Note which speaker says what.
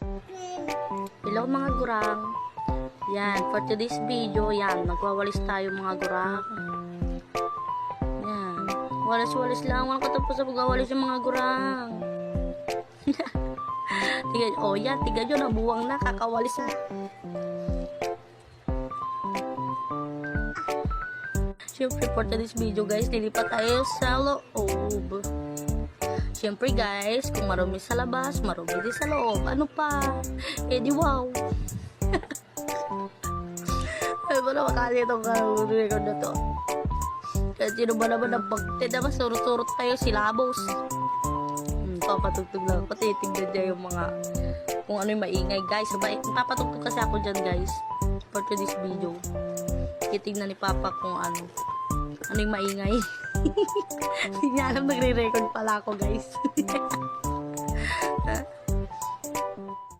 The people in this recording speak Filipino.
Speaker 1: Hello mga gurang. Yan, for today's video, yan, magwawalis tayo mga gurang. Yan, walis-walis lang. Walang katapos sa pagwawalis yung mga gurang. Tingnan, oh yan, tingnan nyo, nabuwang na, kakawalis na. Siyempre, for today's video guys, nilipat tayo sa loob. Siyempre guys, kung marumi sa labas, marumi din sa loob. Ano pa? Eh di wow. Ay ba na makali itong record na to? Kaya sino ba naman ang pagtida ba surut-surut tayo silabos? Hmm, papatugtog lang ako. Titignan niya yung mga kung ano yung maingay guys. Papatugtog kasi ako dyan guys for today's video. Titignan ni Papa kung ano ano yung maingay. Hindi niya alam nagre-record pala ako guys.